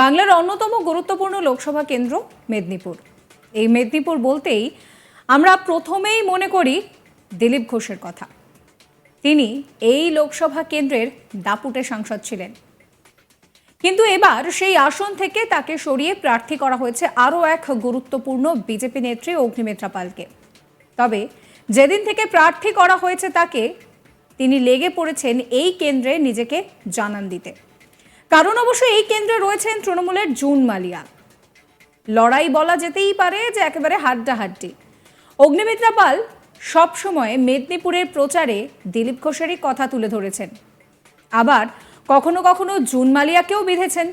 বাংলার অন্যতম গুরুত্বপূর্ণ লোকসভা কেন্দ্র মেদিনীপুর। এই মেদিনীপুর বলতেই আমরা প্রথমেই মনে করি দিলীপ ঘোষের কথা। তিনি এই লোকসভা কেন্দ্রের দাপুটে সাংসদ ছিলেন। কিন্তু এবার সেই আসন থেকে তাকে সরিয়ে প্রার্থী করা হয়েছে আরও এক গুরুত্বপূর্ণ বিজেপি নেত্রী অগ্নিমিত্রা পালকে। তবে যেদিন থেকে প্রার্থী করা হয়েছে তাকে, তিনি লেগে পড়েছেন এই কেন্দ্রে নিজেকে জানান দিতে। কারণ অবশ্য এই কেন্দ্রে রয়েছেন তৃণমূলের জুন মালিয়া। লড়াই বলা যেতেই পারে যে একেবারে হাড্ডাহাড্ডি। অগ্নিমিত্রা পাল সবসময় মেদিনীপুরের প্রচারে দিলীপ ঘোষেরই কথা তুলে ধরেছেন। আবার কখনো কখনো জুন মালিয়াকেও বিঁধেছেন।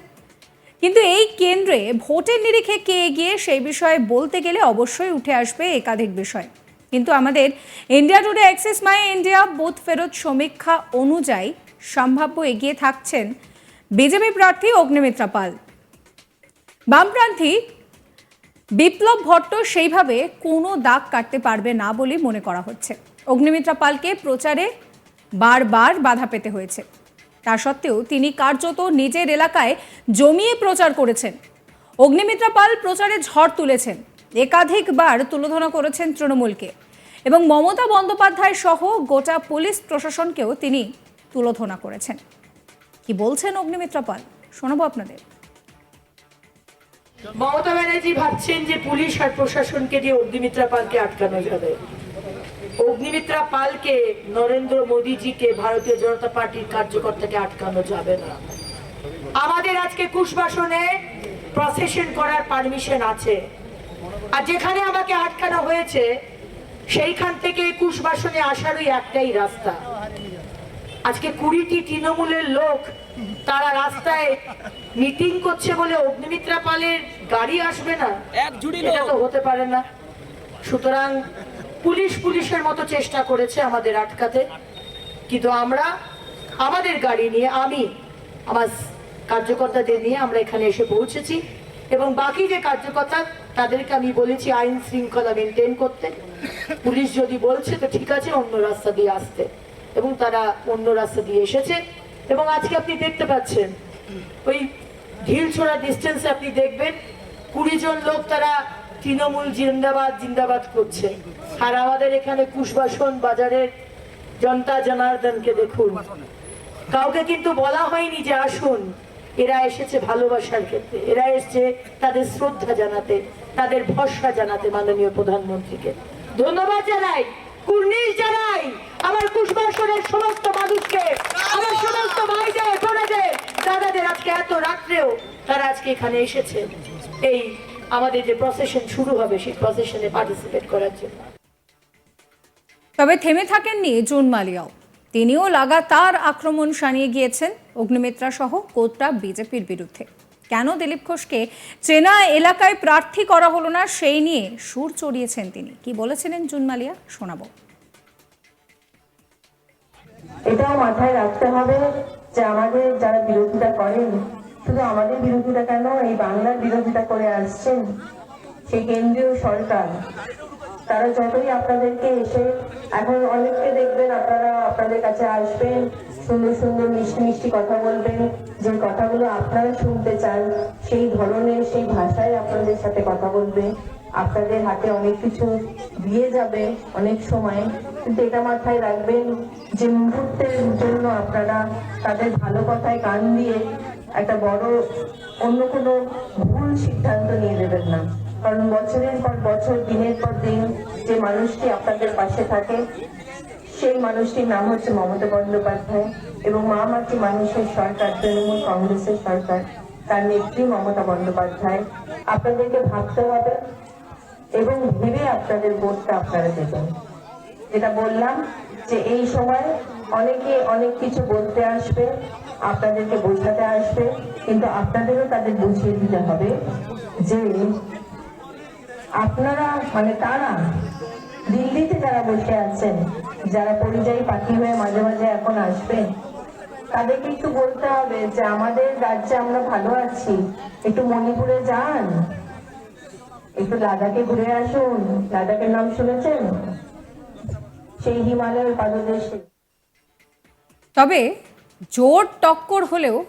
কিন্তু এই কেন্দ্রে ভোটের নিরিখে কে এগিয়ে সেই বিষয়ে বলতে গেলে অবশ্যই উঠে আসবে একাধিক বিষয়। কিন্তু আমাদের India Today Axis My India booth ফেরত সমীক্ষা অনুযায়ী সম্ভাব্য এগিয়ে থাকছেন বিজেপি প্রার্থী অগ্নিমিত্রা পাল। বামপ্রার্থী বিপ্লব ভট্ট সেইভাবে কোনো দাগ কাটতে পারবে না বলে মনে করা হচ্ছে। অগ্নিমিত্রা পালকে প্রচারে বারবার বাধা পেতে হয়েছে। তা সত্ত্বেও তিনি কার্যত নিজের এলাকায় জমিয়ে প্রচার করেছেন। অগ্নিমিত্রা পাল প্রচারে ঝড় তুলেছেন। একাধিকবার তুলোধনা করেছেন তৃণমূলকে এবং মমতা বন্দ্যোপাধ্যায় সহ গোটা পুলিশ প্রশাসনকেও তিনি তুলোধনা করেছেন। কি বলছেন অগ্নিমিত্রা পাল? শোনাবো আপনাদের। মমতা ব্যানার্জি ভাবছেন যে পুলিশ আর প্রশাসনকে দিয়ে অগ্নিমিত্রা পালকে আটকানো যাবে। অগ্নিমিত্রা পালকে নরেন্দ্র মোদীজিকে ভারতীয় জনতা পার্টির কার্যকর্তাকে আটকানো যাবে না। আমাদের আজকে কুশবাসনে প্রসেশন করার পারমিশন আছে। আর যেখানে আমাকে আটকানো হয়েছে, সেইখান থেকে কুশবাসনে আসারই একটাই রাস্তা। আজকে কুড়িটি তৃণমূলের লোক তারা রাস্তায় মিটিং করছে বলে অগ্নিমিত্রা পালের গাড়ি আসবে না? এটা তো হতে পারে না। সুতরাং পুলিশ পুলিশের মতো চেষ্টা করেছে আমাদের আটকাতে। কিন্তু আমরা আমাদের গাড়ি নিয়ে আমি আমার কার্যকর্তাদের নিয়ে আমরা এখানে এসে পৌঁছেছি এবং বাকি যে কার্যকর্তা তাদেরকে আমি বলেছি আইন শৃঙ্খলা মেনটেন করতে। পুলিশ যদি বলছে তো ঠিক আছে অন্য রাস্তা দিয়ে আসতে। এবং তারা অন্য রাস্তা দিয়ে এসেছে। এবং আজকে আপনি দেখতে পাচ্ছেন, ওই ঢিল ছোড়া ডিস্টেন্সে আপনি দেখবেন, কুড়ি জন লোক তারা তৃণমূল জিন্দাবাদ জিন্দাবাদ করছে। আর আমাদের এখানে কুশবাসন বাজারের জনতা জনার্দনকে দেখুন। কাউকে কিন্তু বলা হয়নি যে আসুন, এরা এসেছে ভালোবাসার ক্ষেত্রে। এরা এসেছে তাদের শ্রদ্ধা জানাতে, তাদের ভরসা জানাতে মাননীয় প্রধানমন্ত্রীকে। ধন্যবাদ জানাই। কুর্নিশ জানাই, আমার কুশবাসনের সমস্ত মানুষকে, আমার সমস্ত ভাইদের, বোনেদের, দাদাদের আজকে এত রাত্রেও তারা আজকে এখানে এসেছে। এই আমাদের যে প্রসেশন শুরু হবে, সেই প্রসেশনে পার্টিসিপেট করার জন্য। তবে থেমে থাকেননি জুন মালিয়াও। তিনিও লাগাতার আক্রমণ সানিয়ে গিয়েছেন অগ্নিমিত্রা সহ কোটরা বিজেপির বিরুদ্ধে। কেন দিলীপ ঘোষকে চেনা এলাকায় প্রার্থী করা হলো না, সেই নিয়ে সুর চড়িয়েছেন তিনি। কি বলেছিলেন জুন মালিয়া শোনাবো। এটাও মাথায় রাখতে হবে যে আমাদের যারা বিরোধিতা করেন, শুধু আমাদের বিরোধিতা কেন? এই বাংলার বিরোধিতা করে আসছেন সেই কেন্দ্রীয় সরকার। তারা যতই আপনাদেরকে এসে, এখন অনেককে দেখবেন আপনারা আপনাদের কাছে আসবেন সুন্দর সুন্দর মিষ্টি মিষ্টি কথা বলবেন। যে কথাগুলো আপনারা শুনতে চান, সেই ধরনের, সেই ভাষায় আপনাদের সাথে কথা বলবে। আপনাদের হাতে অনেক কিছু দিয়ে যাবে অনেক সময়। কিন্তু এটা মাথায় রাখবেন যে মুহূর্তের জন্য আপনারা তাদের ভালো কথায় কান দিয়ে একটা বড় অন্য কোনো ভুল সিদ্ধান্ত নিয়ে দেবেন না। কারণ বছরের পর বছর, দিনের পর দিন যে মানুষটি আপনাদের পাশে থাকে সেই মানুষটির নাম হচ্ছে মমতা বন্দ্যোপাধ্যায় এবং মা মাটি মানুষের সরকার, তৃণমূল কংগ্রেসের সরকার। তার নেত্রী মমতা বন্দ্যোপাধ্যায়। আপনাদেরকে ভাবতে হবে এবং ভেবে আপনাদের ভোটটা আপনারা দেবেন। যেটা বললাম যে এই সময় অনেকে অনেক কিছু বলতে আসবে, আপনাদেরকে বোঝাতে আসবে, কিন্তু আপনাদেরও তাদের বুঝিয়ে দিতে হবে যে আপনারা মানে তারা দিল্লিতে যারা বসে আছেন। যারা পরিযায়ী পাখি হয়ে মাঝে মাঝে এখন আসবে তাদেরকে একটু বলতে হবে যে আমাদের রাজ্যে আমরা ভালো আছি। একটু মণিপুরে যান। একটু লাদাখে ঘুরে আসুন। লাদাখের নাম শুনেছেন? সেই হিমালয়ের পাদদেশে। তবে জোর টক্কর হলেও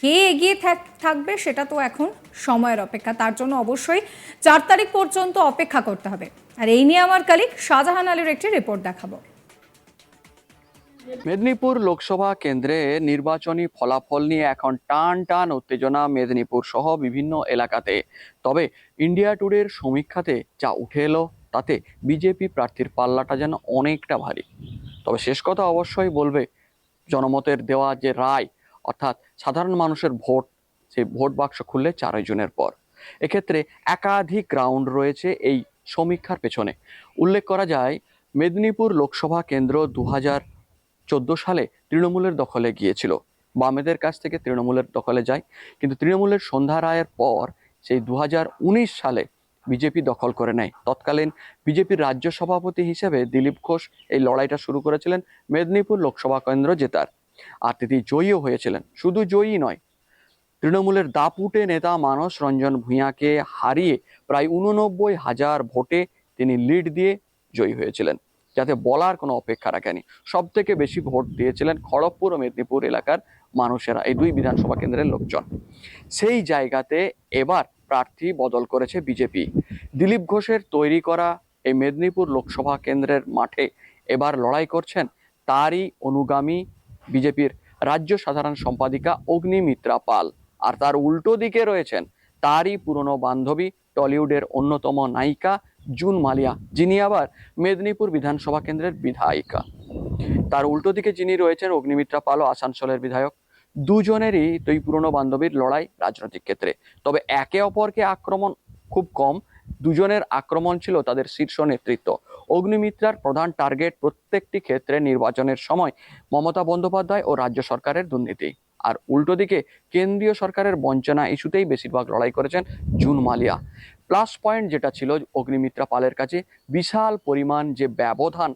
কে এগিয়ে থাক- থাকবে সেটা তো এখন সময়ের অপেক্ষা। তার জন্য অবশ্যই চার তারিখ পর্যন্ত অপেক্ষা করতে হবে। আর এই নিয়ে আমার কালিক শাহজাহান আলীর একটি রিপোর্ট দেখাবো। মেদিনীপুর লোকসভা কেন্দ্রে নির্বাচনী ফলাফল নিয়ে এখন টান টান উত্তেজনা মেদিনীপুর সহ বিভিন্ন এলাকাতে। তবে ইন্ডিয়া টুডের সমীক্ষাতে যা উঠে এলো, তাতে বিজেপি প্রার্থীর পাল্লাটা যেন অনেকটা ভারী। তবে শেষ কথা অবশ্যই বলবে, জনমতের দেওয়া যে রায় অর্থাৎ সাধারণ মানুষের ভোট, সেই ভোট বাক্স খুললে চারই জুনের পর। এক্ষেত্রে একাধিক গ্রাউন্ড রয়েছে এই সমীক্ষার পেছনে। উল্লেখ করা যায়, মেদিনীপুর লোকসভা কেন্দ্র দু চোদ্দ সালে তৃণমূলের দখলে গিয়েছিল। বামেদের কাছ থেকে তৃণমূলের দখলে যায়। কিন্তু তৃণমূলের সন্ধ্যা রায়ের পর সেই দু হাজার উনিশ সালে বিজেপি দখল করে নেয়। তৎকালীন বিজেপির রাজ্য সভাপতি হিসেবে দিলীপ ঘোষ এই লড়াইটা শুরু করেছিলেন মেদিনীপুর লোকসভা কেন্দ্র জেতার। আর তিনি জয়ীও হয়েছিলেন। শুধু জয়ী নয়, তৃণমূলের দাপুটে নেতা মানস রঞ্জন ভূঁইয়াকে হারিয়ে প্রায় উননব্বই হাজার ভোটে তিনি লিড দিয়ে জয়ী হয়েছিলেন, যাতে বলার কোনো অপেক্ষা রাখেনি। সব থেকে বেশি ভোট দিয়েছিলেন খড়গপুর ও মেদিনীপুর এলাকার মানুষেরা, এই দুই বিধানসভা কেন্দ্রের লোকজন। সেই জায়গাতে এবার প্রার্থী বদল করেছে বিজেপি। দিলীপ ঘোষের তৈরি করা এই মেদিনীপুর লোকসভা কেন্দ্রের মাঠে এবার লড়াই করছেন তারই অনুগামী বিজেপির রাজ্য সাধারণ সম্পাদিকা অগ্নিমিত্রা পাল। আর তার উল্টো দিকে রয়েছেন তারই পুরনো বান্ধবী টলিউডের অন্যতম নায়িকা জুন মালিয়া, যিনি আবার মেদিনীপুর বিধানসভা কেন্দ্রের বিধায়িকা। তার উল্টো দিকে যিনি রয়েছেন অগ্নিমিত্রা পাল ও আসানসোলের বিধায়ক, দুজনেরই দুই পুরনো বান্ধবীর লড়াই রাজনৈতিক ক্ষেত্রে। তবে একে অপরকে আক্রমণ খুব কম, দুজনের আক্রমণ ছিল তাদের শীর্ষ নেতৃত্ব। অগ্নিমিত্রার প্রধান টার্গেট প্রত্যেকটি ক্ষেত্রে নির্বাচনের সময় মমতা বন্দ্যোপাধ্যায় ও রাজ্য সরকারের দুর্নীতি। আর উল্টো দিকে, কেন্দ্রীয় সরকারের বঞ্চনা ইস্যুতেই বেশিরভাগ লড়াই করেছেন জুন মালিয়া। প্লাস পয়েন্ট যেটা ছিল অগ্নিমিত্রা পালের কাছে, বিশাল পরিমাণ যে ব্যবধান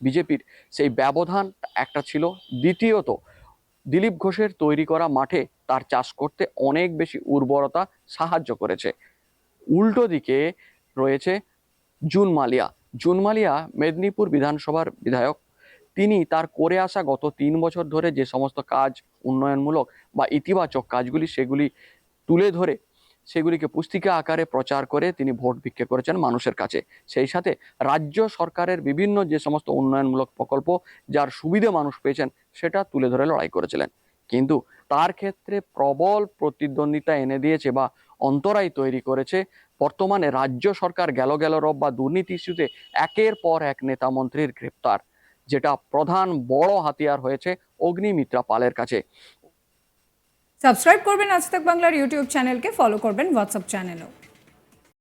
বিজেপির, সেই ব্যবধান একটা ছিল। দ্বিতীয়ত, দিলীপ ঘোষের তৈরি করা মাঠে তার চাষ করতে অনেক বেশি উর্বরতা সাহায্য করেছে। উল্টো দিকে রয়েছে জুন মালিয়া। জুন মালিয়া মেদিনীপুর বিধানসভার বিধায়ক। তিনি তার করে আসা গত তিন বছর ধরে যে সমস্ত কাজ উন্নয়নমূলক বা ইতিবাচক কাজগুলি সেগুলি তুলে ধরে, সেগুলিকে পুস্তিকা আকারে প্রচার করে তিনি ভোট ভিক্ষে করেছেন মানুষের কাছে। সেই সাথে রাজ্য সরকারের বিভিন্ন যে সমস্ত উন্নয়নমূলক প্রকল্প যার সুবিধে মানুষ পেয়েছেন সেটা তুলে ধরে লড়াই করেছিলেন। কিন্তু তার ক্ষেত্রে প্রবল প্রতিদ্বন্দ্বিতা এনে দিয়েছে বা অন্তরায় তৈরি করেছে বর্তমানে রাজ্য সরকার গেল গেল রব বা দুর্নীতি ইস্যুতে একের পর এক নেতা মন্ত্রীর গ্রেপ্তার, যেটা প্রধান বড় হাতিয়ার হয়েছে অগ্নিমিত্রা পালের কাছে। সাবস্ক্রাইব করবেন আজ বাংলার ইউটিউব চ্যানেলকে, ফলো করবেন হোয়াটসঅ্যাপ চ্যানেলও।